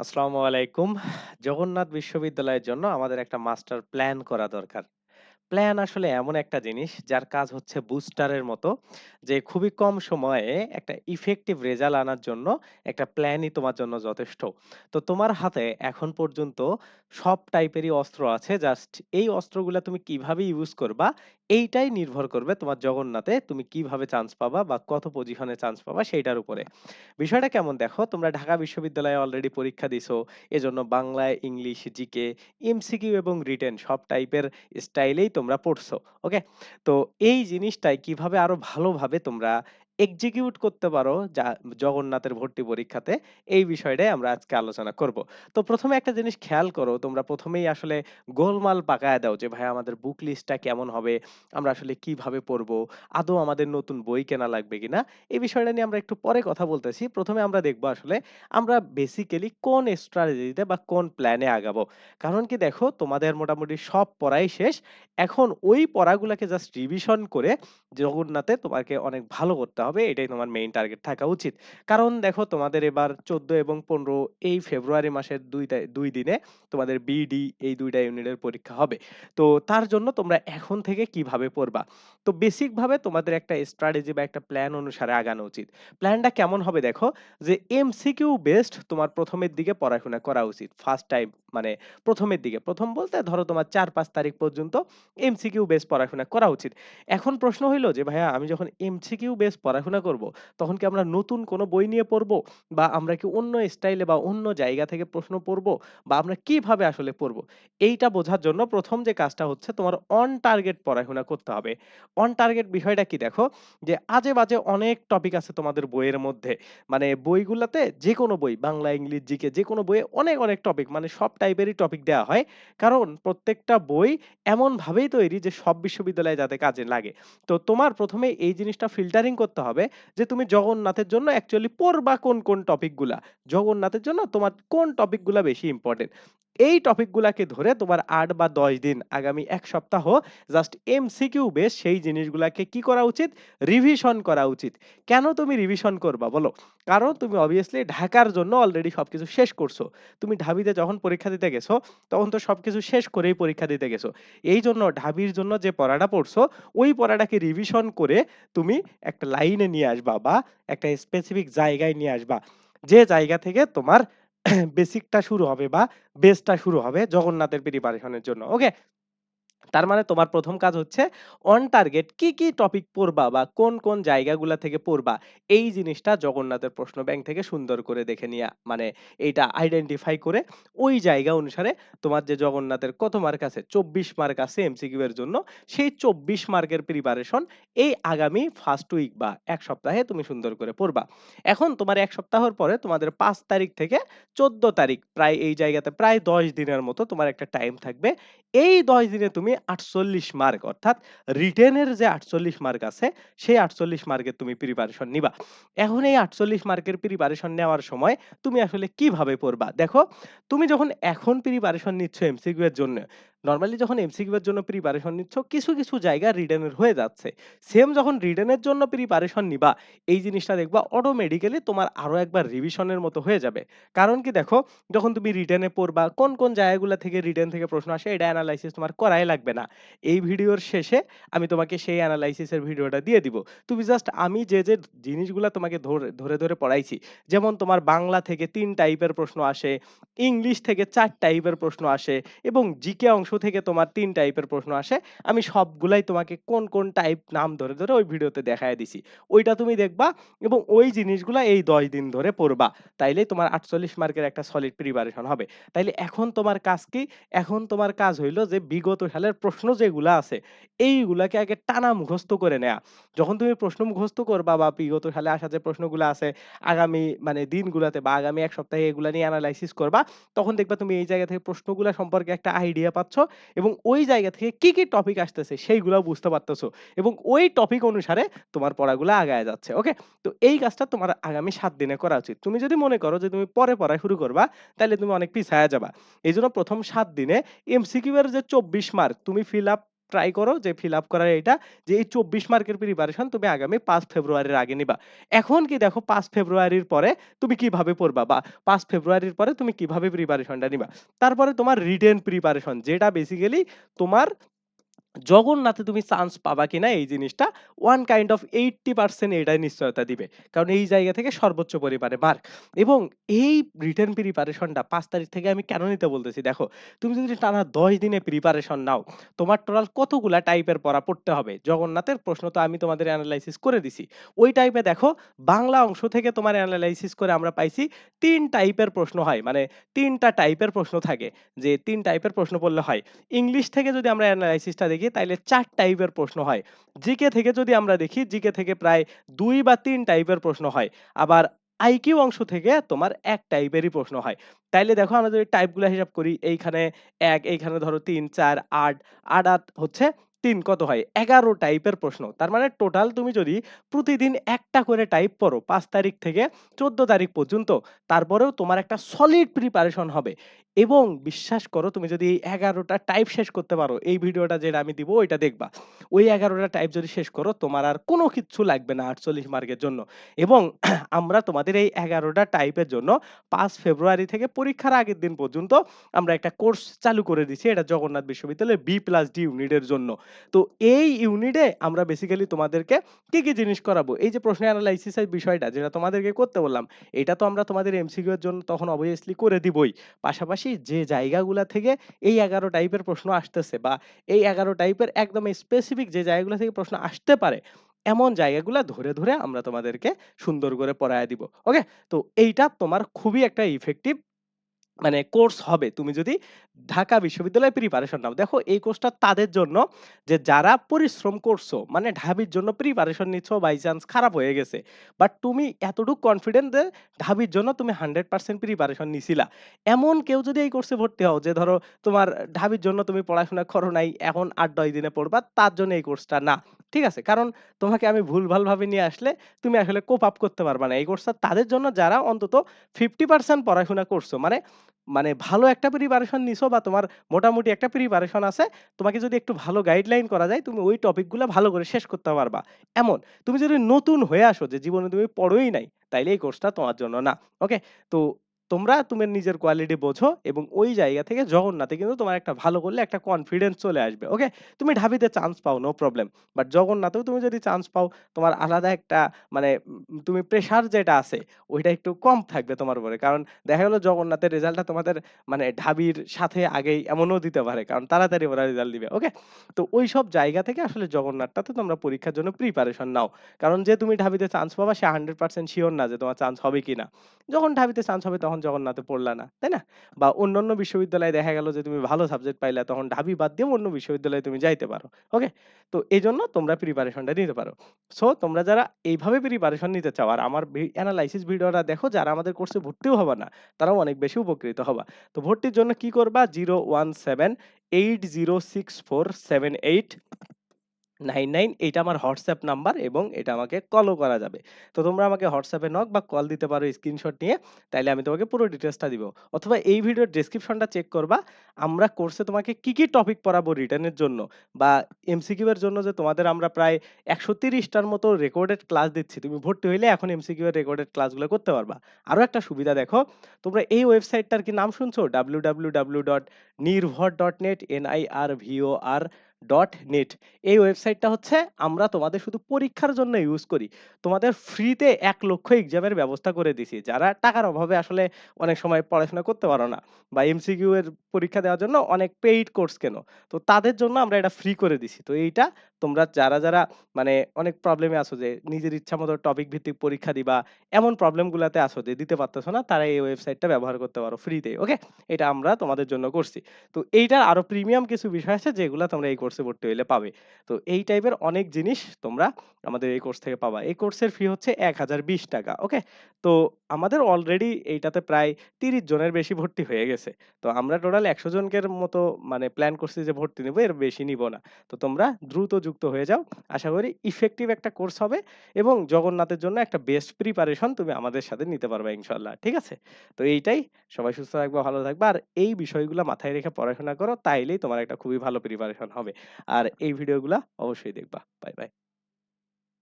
আসসালামু আলাইকুম। জগন্নাথ বিশ্ববিদ্যালয়ের জন্য আমাদের একটা মাস্টার প্ল্যান করা দরকার। প্ল্যান আসলে এমন একটা জিনিস যার কাজ হচ্ছে বুস্টারের মতো যে খুবই কম সময়ে একটা ইফেক্টিভ রেজাল্ট আনার জন্য একটা প্ল্যানই তোমার জন্য যথেষ্ট। তো তোমার হাতে এখন পর্যন্ত সব টাইপেরই অস্ত্র আছে। জাস্ট এই অস্ত্রগুলা তুমি কীভাবে ইউজ করবা এইটাই নির্ভর করবে তোমার জগন্নাথে তুমি কীভাবে চান্স পাবা বা কত পজিশনে চান্স পাবা সেইটার উপরে। বিষয়টা কেমন দেখো তোমরা ঢাকা বিশ্ববিদ্যালয়ে অলরেডি পরীক্ষা দিছো। এজন্য বাংলায়, ইংলিশ, জিকে, এমসিকিউ এবং রিটেন সব টাইপের স্টাইলেই তোমরা পড়ছো। ওকে? তো এই জিনিসটাই কীভাবে আরও ভালোভাবে তোমরা এক্সিকিউট করতে পারো যা, জগন্নাথের ভর্তি পরীক্ষাতে, এই বিষয়টাই আমরা আজকে আলোচনা করব। তো প্রথমে একটা জিনিস খেয়াল করো, তোমরা প্রথমেই আসলে গোলমাল পাকায়া দাও যে, ভাই, আমাদের বুক লিস্টটা কেমন হবে? আমরা আসলে কীভাবে পড়ব? আদৌ আমাদের নতুন বই কেনা লাগবে কিনা? এই বিষয়টা নিয়ে আমরা একটু পরে কথা বলতেছি। প্রথমে আমরা দেখব আসলে আমরা বেসিক্যালি কোন স্ট্র্যাটেজিতে বা কোন প্ল্যানে আগাবো। কারণ কি দেখো, তোমাদের মোটামুটি সব পড়াই শেষ। এখন ওই পড়াগুলোকে জাস্ট রিভিশন করে জগন্নাথে তোমাকে অনেক ভালো করতে হবে। এটাই তোমার মেইন টার্গেট থাকা উচিত। কারণ দেখো তোমাদের এবার ১৪ এবং ১৫ এই ফেব্রুয়ারি মাসের দুইটা দুই দিনে তোমাদের বিডি এই ২ টা ইউনিটের পরীক্ষা হবে। তো তার জন্য তোমরা এখন থেকে কীভাবে পড়বা? তো বেসিক ভাবে তোমাদের একটা স্ট্র্যাটেজি বা একটা প্ল্যান অনুসারে আগানো উচিত। প্ল্যানটা কেমন হবে দেখো যে এমসিকিউ বেসড তোমার ১ম এর দিকে পড়াশোনা করা উচিত। ফার্স্ট টাইম মানে ১ম এর দিকে। ১ম বলতে ধরো তোমার ৪-৫ তারিখ পর্যন্ত এমসিকিউ বেস পড়াশোনা করা উচিত। এখন প্রশ্ন হইল যে ভাইয়া আমি যখন এমসিকিউ বেস পড়াশোনা করব, তখন কি আমরা নতুন কোন বই নিয়ে পড়ব? বা আমরা কি অন্য স্টাইলে বা অন্য জায়গা থেকে প্রশ্ন পড়ব? বা আমরা কীভাবে আসলে পড়ব? এইটা বোঝার জন্য প্রথম যে কাজটা হচ্ছে তোমার অন টার্গেট পড়াশোনা করতে হবে। অন টার্গেট বিষয়টা কি দেখো যে আজে-বাজে অনেক টপিক আছে তোমাদের বইয়ের মধ্যে। মানে বইগুলাতে যেকোনো বই বাংলা, ইংলিশ, জিকে যেকোনো বইয়ে অনেক, অনেক টপিক মানে সব টাইপেরই টপিক দেওয়া হয়। কারণ প্রত্যেকটা বই এমনভাবেই তৈরি যে সব বিশ্ববিদ্যালয়ে যাতে কাজে লাগে। তো তোমার প্রথমে এই জিনিসটা ফিল্টারিং করতে হবে যে তুমি জগন্নাথের জন্য অ্যাকচুয়ালি পড়বা কোন, কোন টপিকগুলা। জগন্নাথের জন্য তোমার কোন টপিকগুলা বেশি ইম্পোর্টেন্ট। এই টপিকগুলাকে ধরে তোমার আট বা ১০ দিন আগামী এক সপ্তাহ জাস্ট এমসিকিউ বেস সেই জিনিসগুলাকে কি করা উচিত? রিভিশন করা উচিত। কেন তুমি রিভিশন করবা বলো? কারণ তুমি অবভিয়াসলি ঢাকার জন্য অলরেডি সবকিছু শেষ করছ। তুমি ঢাবিতে যখন পরীক্ষা দিতে গেছো, তখন তো সবকিছু শেষ করেই পরীক্ষা দিতে গেছো। এই জন্য ঢাবির জন্য যে পড়াটা পড়ছো, ওই পড়াটাকে রিভিশন করে তুমি একটা লাইনে নিয়ে আসবা বা একটা স্পেসিফিক জায়গায় নিয়ে আসবা। যে জায়গা থেকে তোমার বেসিকটা শুরু হবে বা বেসটা শুরু হবে জগন্নাথের প্রিপারেশনের জন্য। ওকে? তার মানে তোমার ১ম কাজ হচ্ছে অন টার্গেট কি, কি টপিক পড়বা বা কোন, কোন জায়গাগুলা থেকে পড়বা এই জিনিসটা জগন্নাথের প্রশ্ন ব্যাংক থেকে সুন্দর করে দেখে নিয়া মানে এইটা আইডেন্টিফাই করে ওই জায়গা অনুসারে তোমার যে জগন্নাথের কত মার্ক আছে? ২৪ মার্ক আছে এমসিকিউ এর জন্য। সেই ২৪ মার্কের প্রিপারেশন এই আগামী ফার্স্ট উইক বা এক সপ্তাহে তুমি সুন্দর করে পড়বা। এখন তোমার এক সপ্তাহর পরে তোমাদের পাঁচ তারিখ থেকে ১৪ তারিখ প্রায় এই জায়গাতে প্রায় ১০ দিনের মতো তোমার একটা টাইম থাকবে। এই ১০ দিনে তুমি ৪৮ মার্ক অর্থাৎ রিটেনের যে ৪৮ মার্ক আছে, সেই ৪৮ মার্কের তুমি প্রিপারেশন নিবা। এখন এই ৪৮ মার্কের প্রিপারেশন নেওয়ার সময় তুমি আসলে কীভাবে পড়বা? দেখো, তুমি যখন এখন প্রিপারেশন নিচ্ছ এমসিকিউ এর জন্য, নরমালি যখন এমসিকিউ এর জন্য প্রিপারেশন নিচ্ছ, কিছু, কিছু জায়গা রিটেনের হয়ে যাচ্ছে। সেম যখন রিটেনের জন্য প্রিপারেশন নিবা, এই জিনিসটা দেখবা অটোমেটিক্যালি তোমার আরও একবার রিভিশনের মতো হয়ে যাবে। কারণ কি দেখো, যখন তুমি রিটেনে পড়বা, কোন, কোন জায়গাগুলা থেকে রিটেন থেকে প্রশ্ন আসে এটা এনালাইসিস তোমার করাই লাগবে না। এই ভিডিওর শেষে আমি তোমাকে সেই অ্যানালাইসিসের ভিডিওটা দিয়ে দিব। তুমি জাস্ট আমি যে, যে জিনিসগুলা তোমাকে ধরে, ধরে, ধরে পড়াইছি, যেমন তোমার বাংলা থেকে তিন টাইপের প্রশ্ন আসে, ইংলিশ থেকে চার টাইপের প্রশ্ন আসে এবং জিকে অংশ থেকে তোমার ৩ টাইপের প্রশ্ন আসে। আমি সবগুলাই তোমাকে কোন, কোন টাইপ নাম ধরে, ধরে ওই ভিডিওতে দেখাইয়া দিছি। ওইটা তুমি দেখবা এবং ওই জিনিসগুলা এই ১০ দিন ধরে পড়বা। তাইলেই তোমার ৪৮ মার্কের একটা সলিড প্রিপারেশন হবে। তাইলে এখন তোমার কাজ কি? এখন তোমার কাজ হইল যে বিগত সালের প্রশ্ন যেগুলা আছে, এইগুলাকে আগে টানা মুখস্থ করে নেয়া। যখন তুমি প্রশ্ন মুখস্থ করবা বা বিগত সালে আসা যে প্রশ্নগুলা আছে, আগামী মানে দিনগুলাতে বা আগামী এক সপ্তাহে এগুলা নিয়ে এনালাইসিস করবা, তখন দেখবা তুমি এই জায়গা থেকে প্রশ্নগুলা সম্পর্কে একটা আইডিয়া পাচ্ছ এবং ওই জায়গা থেকে কি, কি টপিক আসতেছে সেইগুলো বুঝতে পারতেছো এবং ওই টপিক অনুসারে তোমার পড়াগুলো আগায় যাচ্ছে। ওকে? তো এই কাজটা তোমার আগামী সাত দিনে করা উচিত। তুমি যদি মনে করো যে তুমি পরে পড়া শুরু করবা, তাহলে তুমি অনেক পিছায়া যাবা। এই জন্য প্রথম সাত দিনে এমসিকিউ এর যে ২৪ মার্ক তুমি ফিল আপ ট্রাই করো যে ফিল আপ করার এটা যে এই ২৪ মার্কের প্রিপারেশন তুমি আগামী পাঁচ ফেব্রুয়ারির আগে নিবা। এখন কি দেখো পাঁচ ফেব্রুয়ারির পরে তুমি কীভাবে পড়বা বা পাঁচ ফেব্রুয়ারির পরে তুমি কীভাবে প্রিপারেশনটা নিবা। তারপরে তোমার রিটেন প্রিপারেশন যেটা বেসিক্যালি তোমার জগন্নাথে তুমি চান্স পাবা কিনা এই জিনিসটা ওয়ান কাইন্ড অফ 80% এটাই নিশ্চয়তা দিবে। কারণ এই জায়গা থেকে সর্বোচ্চ পরিমাণে মার্ক এবং এই রিটেন প্রিপারেশনটা ৫ তারিখ থেকে আমি কেন নিতে বলতেছি দেখো, তুমি যদি টানা ১০ দিনে প্রিপারেশন নাও, তোমার টোটাল কতগুলা টাইপের পড়া পড়তে হবে। জগন্নাথের প্রশ্ন তো আমি তোমাদের অ্যানালাইসিস করে দিছি। ওই টাইপে দেখো বাংলা অংশ থেকে তোমার অ্যানালাইসিস করে আমরা পাইছি তিন টাইপের প্রশ্ন হয়। মানে তিনটা টাইপের প্রশ্ন থাকে যে তিন টাইপের প্রশ্ন পড়লে হয়। ইংলিশ থেকে যদি আমরা এনালাইসিসটা দেখি তাইলে চার টাইপের প্রশ্ন হয়। জিকে থেকে যদি আমরা দেখি জিকে থেকে প্রায় দুই বা তিন টাইপের প্রশ্ন হয়। আবার আইকিউ অংশ থেকে তোমার এক টাইপেরই প্রশ্ন হয়। তাইলে দেখো আমরা যদি টাইপগুলো হিসাব করি এইখানে এক এইখানে ধরো ৩, ৪, ৮, ৮, ৮ হচ্ছে ৩ কত হয়? ১১ টাইপের প্রশ্ন। তার মানে টোটাল তুমি যদি প্রতিদিন একটা করে টাইপ করো পাঁচ তারিখ থেকে ১৪ তারিখ পর্যন্ত, তারপরেও তোমার একটা সলিড প্রিপারেশন হবে এবং বিশ্বাস করো তুমি যদি এই ১১ টা টাইপ শেষ করতে পারো, এই ভিডিওটা যেটা আমি দিব ওইটা দেখবা। ওই এগারোটা টাইপ যদি শেষ করো তোমার আর কোনো কিচ্ছু লাগবে না ৪৮ মার্কের জন্য এবং আমরা তোমাদের এই এগারোটা টাইপের জন্য পাঁচ ফেব্রুয়ারি থেকে পরীক্ষার আগের দিন পর্যন্ত আমরা একটা কোর্স চালু করে দিছি। এটা জগন্নাথ বিশ্ববিদ্যালয়ের বি প্লাস ডি ইউনিটের জন্য। তো এই ইউনিটে আমরা বেসিক্যালি তোমাদেরকে কি, কি জিনিস করাবো? এই যে প্রশ্ন এনালাইসিস এর বিষয়টা যেটা তোমাদেরকে করতে বললাম, এটা তো আমরা তোমাদের এমসিকিউ এর জন্য তখন অবভিয়াসলি করে দিবই। পাশাপাশি যে জায়গাগুলা থেকে এই ১১ টাইপের প্রশ্ন আসতেছে বা এই ১১ টাইপের একদম স্পেসিফিক যে জায়গাগুলা থেকে প্রশ্ন আসতে পারে, এমন জায়গাগুলা ধরে, ধরে আমরা তোমাদেরকে সুন্দর করে পড়ায়া দিব। ওকে? তো এইটা তোমার খুবই একটা ইফেক্টিভ মানে কোর্স হবে। তুমি যদি ঢাকা বিশ্ববিদ্যালয়ে প্রিপারেশন নাও। দেখো এই কোর্সটা তাদের জন্য যে যারা পরিশ্রম করছ, মানে ঢাবির জন্য প্রিপারেশন নিচ্ছ বাই চান্স খারাপ হয়ে গেছে। বাট তুমি এতটুক কনফিডেন্ট যে ঢাবির জন্য তুমি 100% প্রিপারেশন নিছিলা। এমন কেউ যদি এই কোর্সে ভর্তি হও যে ধরো তোমার ঢাবির জন্য তুমি পড়াশোনা করো নাই, এখন ৮-১০ দিনে পড়বা, তার জন্য এই কোর্সটা না। ঠিক আছে? কারণ তোমাকে আমি ভুলভাল ভাবে নিয়ে আসলে তুমি আসলে কোপ আপ করতে পারবা না। এই কোর্সটা তাদের জন্য যারা অন্তত 50% পড়াশোনা করছ। মানে মানে ভালো একটা প্রিপারেশন নিছো বা তোমার মোটামুটি একটা প্রিপারেশন আছে। তোমাকে যদি একটু ভালো গাইডলাইন করা যায়, তুমি ওই টপিকগুলা ভালো করে শেষ করতে পারবা। এমন। তুমি যদি নতুন হয়ে আসো যে জীবনে তুমি পড়োই নাই, তাইলে এই কোর্সটা তোমার জন্য না। ওকে? তো তোমরা তোমার নিজের কোয়ালিটি বোঝো এবং ওই জায়গা থেকে জগন্নাথে কিন্তু তোমার একটা ভালো করলে একটা কনফিডেন্স চলে আসবে। ওকে? তুমি ঢাবিতে চান্স পাও নো প্রবলেম। বাট জগন্নাথেও তুমি যদি চান্স পাও, তোমার আলাদা একটা মানে তুমি প্রেশার যেটা আছে, ওইটা একটু কম থাকবে তোমার উপরে। কারণ দেখা গেল জগন্নাথের রেজাল্টটা তোমাদের মানে ঢাবির সাথে আগেই এমনও দিতে পারে। কারণ তাড়াতাড়ি ওরা রেজাল্ট দিবে। ওকে? তো ওই সব জায়গা থেকে আসলে জগন্নাথটাতে তোমরা পরীক্ষার জন্য প্রিপারেশন নাও। কারণ যে তুমি ঢাবিতে চান্স পাবা সে 100% সিওর না যে তোমার চান্স হবে কি না যখন ঢাবিতে চান্স হবে তখন জগন্নাথে পড়লা না। তাই না? বা অন্যান্য বিশ্ববিদ্যালয়ে দেখা গেল যে তুমি ভালো সাবজেক্ট পাইলা তখন ঢাবি বাদ দিয়ে অন্য বিশ্ববিদ্যালয়ে তুমি যাইতে পারো। ওকে? তো এজন্য তোমরা প্রিপারেশনটা নিতে পারো। সো তোমরা যারা এইভাবে প্রিপারেশন নিতে চাও আর আমার ভি এনালাইসিস ভিডিওটা দেখো যারা আমাদের কোর্সে ভর্তিও হবা না, তারাও অনেক বেশি উপকৃত হবা। তো ভর্তির জন্য কি করবা? 01780647899 এইটা আমার হোয়াটসঅ্যাপ নাম্বার এবং এটা আমাকে কলও করা যাবে। তো তোমরা আমাকে হোয়াটসঅ্যাপে নক বা কল দিতে পারো স্ক্রিনশট নিয়ে। তাইলে আমি তোমাকে পুরো ডিটেইলসটা দিব। অথবা এই ভিডিওর ডেসক্রিপশনটা চেক করবা। আমরা কোর্সে তোমাকে কি, কি টপিক পড়াবো রিটেনের জন্য বা এমসিকিউ এর জন্য যে তোমাদের আমরা প্রায় ১৩০ টার মতো রেকর্ডেড ক্লাস দিচ্ছি। তুমি ভর্তি হইলে এখন এমসিকিউ এর রেকর্ডেড ক্লাসগুলো করতে পারবা। আরও একটা সুবিধা দেখো, তোমরা এই ওয়েবসাইটটার কি নাম শুনছো? www.nirvor.net N-I-R-V-O-R.net এই ওয়েবসাইটটা হচ্ছে আমরা তোমাদের শুধু পরীক্ষার জন্য ইউজ করি। তোমাদের ফ্রিতে ১ লক্ষ এক্সামের ব্যবস্থা করে দিছি। যারা টাকার অভাবে আসলে অনেক সময় পড়াশোনা করতে পারো না বা এমসিকিউ এর পরীক্ষা দেওয়ার জন্য অনেক পেইড কোর্স কেনো। তো তাদের জন্য আমরা এটা ফ্রি করে দিছি। তো এইটা তোমরা যারা, যারা মানে অনেক প্রবলেমে আছো যে নিজের ইচ্ছামত টপিক ভিত্তিক পরীক্ষা দিবা, এমন প্রবলেম গুলাতে আছো যে দিতে পারতেছো না, তারা এই ওয়েবসাইটটা ব্যবহার করতে পারো ফ্রিতে। ওকে? এটা আমরা তোমাদের জন্য করছি। তো এইটার আরও প্রিমিয়াম কিছু বিষয় আছে যেগুলা তোমরা এই কোর্সে ভর্তি হইলে পাবে। তো এই টাইপের অনেক জিনিস তোমরা আমাদের এই কোর্স থেকে পাবা। এই কোর্সের ফি হচ্ছে ৳১,০২০ ওকে? তো আমাদের অলরেডি এইটাতে প্রায় ৩০ জনের বেশি ভর্তি হয়ে গেছে। তো আমরা টোটাল ১০০ জনকের মতো মানে প্ল্যান করছি যে ভর্তি নিবো, এর বেশি নিবো না। তো তোমরা দ্রুত যুক্ত হয়ে যাও। আশা করি ইফেক্টিভ একটা কোর্স হবে এবং জগন্নাথের জন্য একটা বেস্ট প্রিপারেশন তুমি আমাদের সাথে নিতে পারবা ইনশাল্লাহ ঠিক আছে? তো এইটাই। সবাই সুস্থ থাকবা, ভালো থাকবা। আর এই বিষয়গুলা মাথায় রেখে পড়াশোনা করো, তাইলেই তোমার একটা খুবই ভালো প্রিপারেশন হবে। আর এই ভিডিওগুলা অবশ্যই দেখবা। Bye, bye.